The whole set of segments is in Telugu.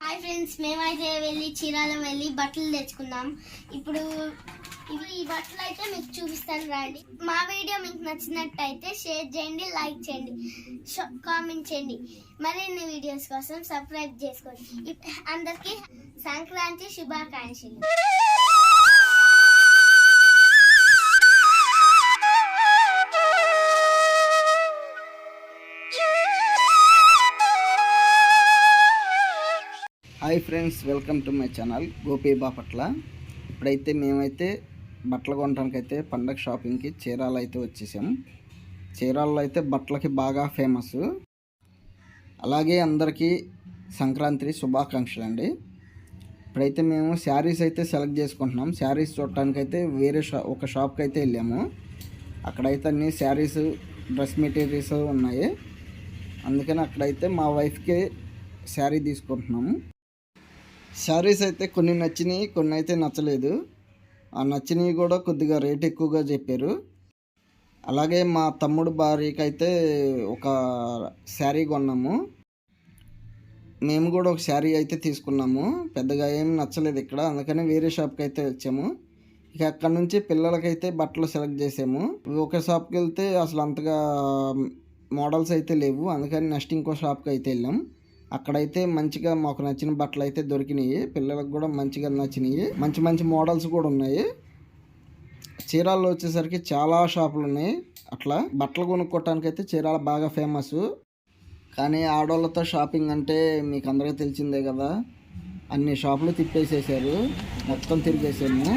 హాయ్ ఫ్రెండ్స్ మేమైతే వెళ్ళి చీరాల వెళ్ళి బట్టలు తెచ్చుకున్నాం ఇప్పుడు ఇవి ఈ బట్టలు అయితే మీకు చూపిస్తాను రండి. మా వీడియో మీకు నచ్చినట్టయితే షేర్ చేయండి లైక్ చేయండి కామెంట్ చేయండి. మరిన్ని వీడియోస్ కోసం సబ్స్క్రైబ్ చేసుకోండి. అందరికీ సంక్రాంతి శుభాకాంక్షలు. Hi friends welcome to my channel Gopi Bapatla ఇప్పుడైతే మేమైతే బట్టలు కొనడానికి అయితే పండగ షాపింగ్కి చీరాలు అయితే వచ్చేసాం. చీరాల్లో అయితే బట్టలకి బాగా ఫేమస్ అలాగే అందరికీ సంక్రాంతి శుభాకాంక్షలు అండి ఇప్పుడైతే మేము శారీస్ అయితే సెలెక్ట్ చేసుకుంటున్నాం. శారీస్ చూడటానికి అయితే వేరే షా ఒక షాప్కి అయితే వెళ్ళాము. అక్కడైతే అన్ని శారీస్ డ్రెస్ మెటీరియల్స్ ఉన్నాయి. అందుకని అక్కడైతే మా వైఫ్కి శారీ తీసుకుంటున్నాము. శారీస్ అయితే కొన్ని నచ్చినాయి కొన్ని అయితే నచ్చలేదు. ఆ నచ్చినవి కూడా కొద్దిగా రేట్ ఎక్కువగా చెప్పారు. అలాగే మా తమ్ముడు భార్యకి అయితే ఒక శారీ కొన్నాము. మేము కూడా ఒక శారీ అయితే తీసుకున్నాము. పెద్దగా ఏం నచ్చలేదు ఇక్కడ. అందుకని వేరే షాప్కి అయితే వచ్చాము. ఇక అక్కడ నుంచి పిల్లలకైతే బట్టలు సెలెక్ట్ చేసాము. ఒక షాప్కి వెళ్తే అసలు అంతగా మోడల్స్ అయితే లేవు. అందుకని నెక్స్ట్ ఇంకో షాప్కి అయితే వెళ్ళాం. అక్కడైతే మంచిగా మాకు నచ్చిన బట్టలు అయితే దొరికినాయి. పిల్లలకు కూడా మంచిగా నచ్చినాయి. మంచి మంచి మోడల్స్ కూడా ఉన్నాయి. చీరాల్లో వచ్చేసరికి చాలా షాపులు ఉన్నాయి. అట్లా బట్టలు కొనుక్కోవటానికి అయితే చీరాల బాగా ఫేమస్ కానీ ఆడవాళ్ళతో షాపింగ్ అంటే మీకు అందరికీ తెలిసిందే కదా. అన్ని షాపులు తిప్పేసేసారు. మొత్తం తిరిగేసాము.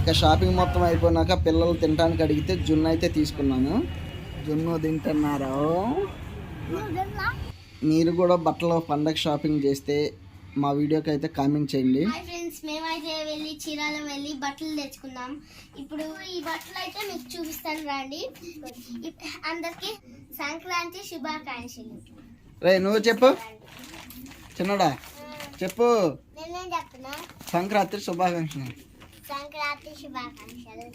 ఇక షాపింగ్ మొత్తం అయిపోయినాక పిల్లలు తినడానికి అడిగితే జున్ను అయితే తీసుకున్నాను. జున్ను తింటున్నారా? మీరు కూడా బట్టల పండగ షాపింగ్ చేస్తే మా వీడియోకి అయితే కామెంట్ చేయండి. ఫ్రెండ్స్ మేమైతే వెళ్ళి చీరాల వెళ్ళి బట్టలు తెచ్చుకున్నాం. ఇప్పుడు ఈ బట్టలు అయితే మీకు చూపిస్తాను రండి. అందరికీ సంక్రాంతి శుభాకాంక్షలు. రే నువ్వు చెప్పు. చిన్నడా? చెప్పు. సంక్రాంతి శుభాకాంక్షలు. సంక్రాంతి శుభాకాంక్షలు.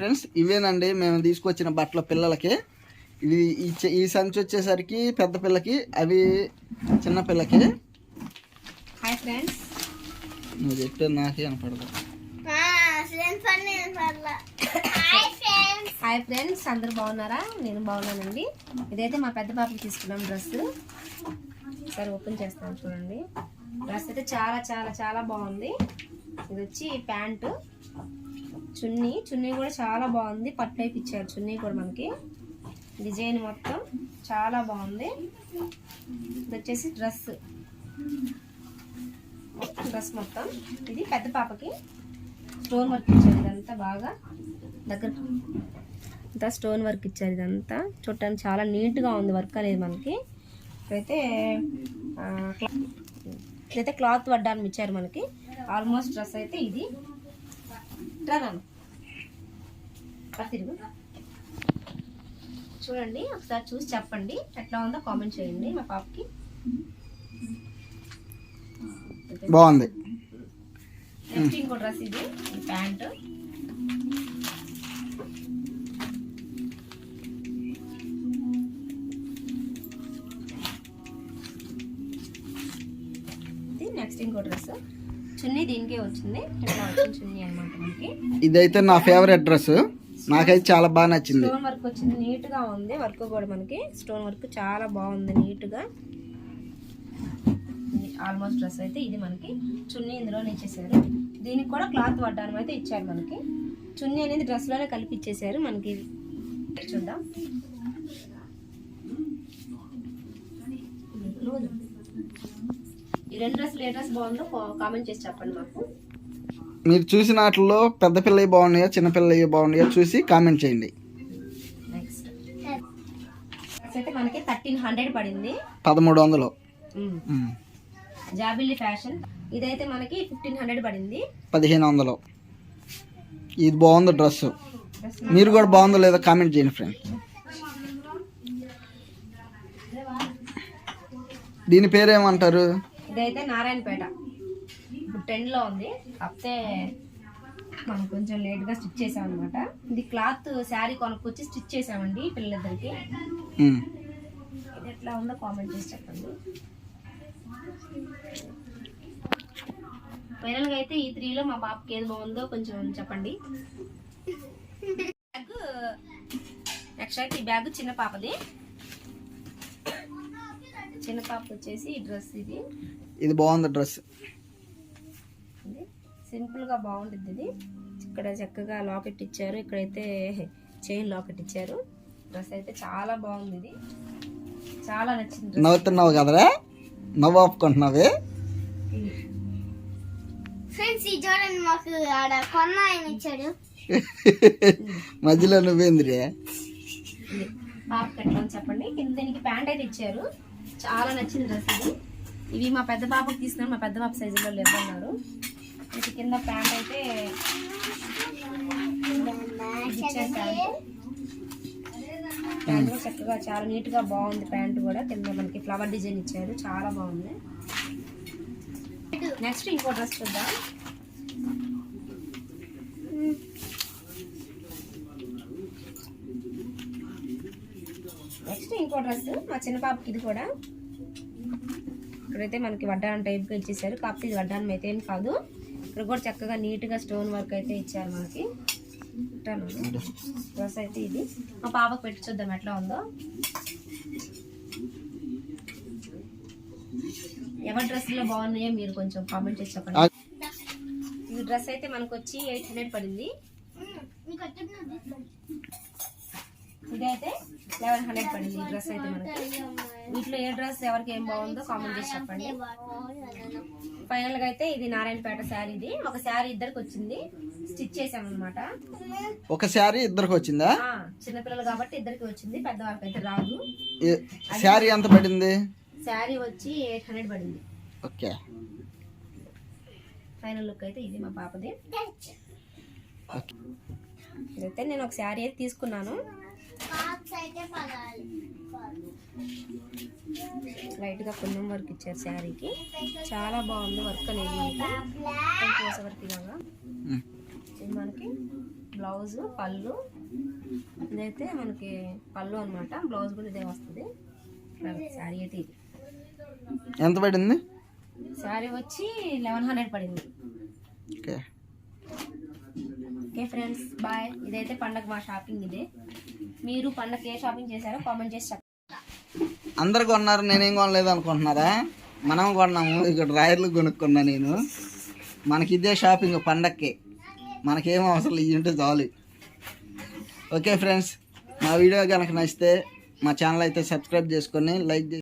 ఫ్రెండ్స్ ఇవేనండి. మేము తీసుకొచ్చిన బట్టలు పిల్లలకి. ఇవి ఈ సంచి వచ్చేసరికి పెద్ద పిల్లకి అవి చిన్న పిల్లకి. హాయ్ ఫ్రెండ్స్ నువ్వు చెప్పేది నాకే అనపడదు హాయ్ ఫ్రెండ్స్ అందరు బాగున్నారా? నేను బాగున్నానండి. ఇదైతే మా పెద్ద పాపకి తీసుకున్నాం డ్రెస్ సరే ఓపెన్ చేస్తాను చూడండి. డ్రెస్ అయితే చాలా చాలా చాలా బాగుంది. ఇది వచ్చి ప్యాంటు. చున్నీ. చున్నీ కూడా చాలా బాగుంది. పట్టు టైప్ ఇచ్చారు చున్నీ కూడా మనకి. డిజైన్ మొత్తం చాలా బాగుంది. ఇది వచ్చేసి డ్రెస్. డ్రెస్ మొత్తం. ఇది పెద్ద పాపకి స్టోన్ వర్క్ ఇచ్చారు ఇదంతా బాగా. దగ్గర అంతా స్టోన్ వర్క్ ఇచ్చారు ఇదంతా. చూడటానికి చాలా నీట్గా ఉంది వర్క్ అనేది మనకి. అయితే ఆ, ఇదైతే క్లాత్ పడ్డానికి ఇచ్చారు మనకి. ఆల్మోస్ట్ డ్రెస్ అయితే ఇది. తిరుగు. చూడండి ఒకసారి చూసి చెప్పండి. ఎట్లా ఉందో కామెంట్ చేయండి మా పాపకి. బాగుంది. నెక్స్ట్ ఇంకో డ్రెస్ ఇది. ప్యాంట్. నెక్స్ట్ ఇంకో డ్రెస్. చున్నీ దీనికే వచ్చింది. ఇట్లా వచ్చింది చున్నీ అనమాట మనకి. ఇదైతే నా ఫేవరెట్ డ్రెస్ నాకైతే చాలా బాగా నచ్చింది. స్టోన్ వర్క్ వచ్చింది నీట్గా ఉంది. వర్క్ కూడా మనకి స్టోన్ వర్క్ చాలా బాగుంది నీట్గా ఆల్మోస్ట్ డ్రెస్ అయితే ఇది మనకి చున్నీ ఇందులోనే ఇచ్చేసారు. దీనికి కూడా క్లాత్ పడ్డానికి అయితే ఇచ్చారు మనకి. చున్నీ అనేది డ్రెస్లోనే కలిపి ఇచ్చేసారు మనకి. చూద్దాం. రెండు డ్రెస్సులు ఏ డ్రెస్ బాగుందో కామెంట్ చేసి చెప్పండి మాకు. మీరు చూసిన వాటిల్లో పెద్ద పిల్లవి బాగున్నాయో చిన్న పిల్లవి బాగున్నాయో చూసి కామెంట్ చేయండి. నెక్స్ట్ అయితే మనకి థర్టీన్ హండ్రెడ్ పడింది. పదమూడు వందలు. ఉమ్. జాబిల్లి ఫ్యాషన్. ఇదైతే మనకి ఫిఫ్టీన్ హండ్రెడ్ పడింది. పదిహేను వందలు. ఇది బాగుంది డ్రెస్ మీరు కూడా బాగుందో లేదో కామెంట్ చేయండి ఫ్రెండ్ దీని పేరు ఏమంటారు ఇదైతే నారాయణపేట. ఇప్పుడు ట్రెండ్లో ఉంది. కాకపోతే మనం కొంచెం లేట్గా స్టిచ్ చేసాం అనమాట ఇది క్లాత్ శారీ కొనుక్కొచ్చి స్టిచ్ చేసామండి పిల్లలిద్దరికి. ఇది ఎట్లా ఉందో కామెంట్ చేసి చెప్పండి. ఫైనల్గా అయితే ఈ త్రీలో మా పాపకి ఏది బాగుందో కొంచెం చెప్పండి. బ్యాగ్ నెక్స్ట్ అయితే ఈ బ్యాగ్ చిన్న పాపది. చిన్న పాప వచ్చేసి ఈ డ్రెస్ ఇది. ఇది బాగుంది డ్రెస్. ఇది సింపుల్గా బాగుంటుంది ఇది. ఇక్కడ చక్కగా లాకెట్ ఇచ్చారు. ఇక్కడైతే చైన్ లాకెట్ ఇచ్చారు. డ్రెస్ అయితే చాలా బాగుంది ఇది. చాలా నచ్చింది నవ్వుతున్నావు కదరా? నవ్వు ఆపుకుంటున్నావే ఇది. ఫ్రెండ్స్ ఈ చూడండి మాకు ఆడ కొన్న ఆయన ఇచ్చాడు. మధ్యలో నువ్వేంద్రే? ఇది. పాపకి ఎట్లా ఉంది చెప్పండి. కింద దీనికి ప్యాంట్ అయితే ఇచ్చారు. చాలా నచ్చింది డ్రెస్ ఇది. ఇవి మా పెద్ద పాపకి తీసుకున్నాను మా పెద్ద పాప సైజులో లేవన్నారు ఇది కింద ప్యాంట్ అయితే ఇచ్చారు ప్యాంట్ కూడా చక్కగా చాలా నీట్గా బాగుంది ప్యాంట్ కూడా. కింద మనకి ఫ్లవర్ డిజైన్ ఇచ్చారు. చాలా బాగుంది. నెక్స్ట్ ఇంకో డ్రెస్ చూద్దాం నెక్స్ట్ ఇంకో డ్రెస్ మా చిన్న పాపకి ఇది కూడా. ఇక్కడైతే మనకి వడ్డానం టైప్గా ఇచ్చేసారు. కాకపోతే ఇది వడ్డానం అయితే ఏం కాదు. ఇక్కడ కూడా చక్కగా నీట్గా స్టోన్ వర్క్ అయితే ఇచ్చారు మనకి. డ్రెస్ అయితే ఇది. మా పాపకు పెట్టి చూద్దాం ఎట్లా ఉందో. ఎవరి డ్రెస్లో బాగున్నాయో మీరు కొంచెం కామెంట్ చేసి చెప్పండి. ఈ డ్రెస్ అయితే మనకు వచ్చి ఎయిట్ హండ్రెడ్ పడింది. ఇదైతే లెవెన్ హండ్రెడ్ పడింది ఈ డ్రెస్ అయితే మనకి? వీటిలో ఏ డ్రెస్ ఎవరికి ఏం బాగుందో కామెంట్ చేసి చెప్పండి. ఫైనల్గా అయితే ఇది నారాయణపేట శారీ ఇది. ఒక శారీ ఇద్దరికి వచ్చింది. స్టిచ్ చేసాం అనమాట ఒక శారీ ఇద్దరికి వచ్చిందా? చిన్నపిల్లలు కాబట్టి ఇద్దరికి వచ్చింది. పెద్దవాళ్ళకి అయితే రాదు. శారీ ఎంత పడింది? శారీ వచ్చి ఎయిట్ హండ్రెడ్ పడింది. ఓకే. ఫైనల్ లుక్ అయితే ఇది మా పాపది. ఇదైతే నేను ఒక శారీ అయితే తీసుకున్నాను. పాప్స్ అయితే పగాలి లైట్గా కొంచెం వర్క్ ఇచ్చారు శారీకి. చాలా బాగుంది వర్క్ అనేది మనకి. కోస వర్క్. ఇది మనకి బ్లౌజ్ పళ్ళు. ఇదైతే మనకి పళ్ళు అన్నమాట. బ్లౌజ్ కూడా ఇదే వస్తుంది. శారీ అయితే ఇది. ఎంత పడింది? శారీ వచ్చి లెవెన్ హండ్రెడ్ పడింది. Okay okay friends bye. ఇదైతే పండగ మా షాపింగ్ ఇదే. మీరు పండగ ఏ షాపింగ్ చేశారో కామెంట్ చేసి చెప్పండి. అందరు కొన్నారు నేనేం కొనలేదు అనుకుంటున్నారా? మనం కొన్నాము ఇక్కడ రాయర్లు కొనుక్కున్నా నేను. మనకి ఇదే షాపింగ్ పండక్కి. మనకేం అవసరం లేదు, చాలు. ఓకే ఫ్రెండ్స్ మా వీడియో కనుక నచ్చితే మా ఛానల్ అయితే సబ్స్క్రైబ్ చేసుకొని లైక్ చేసి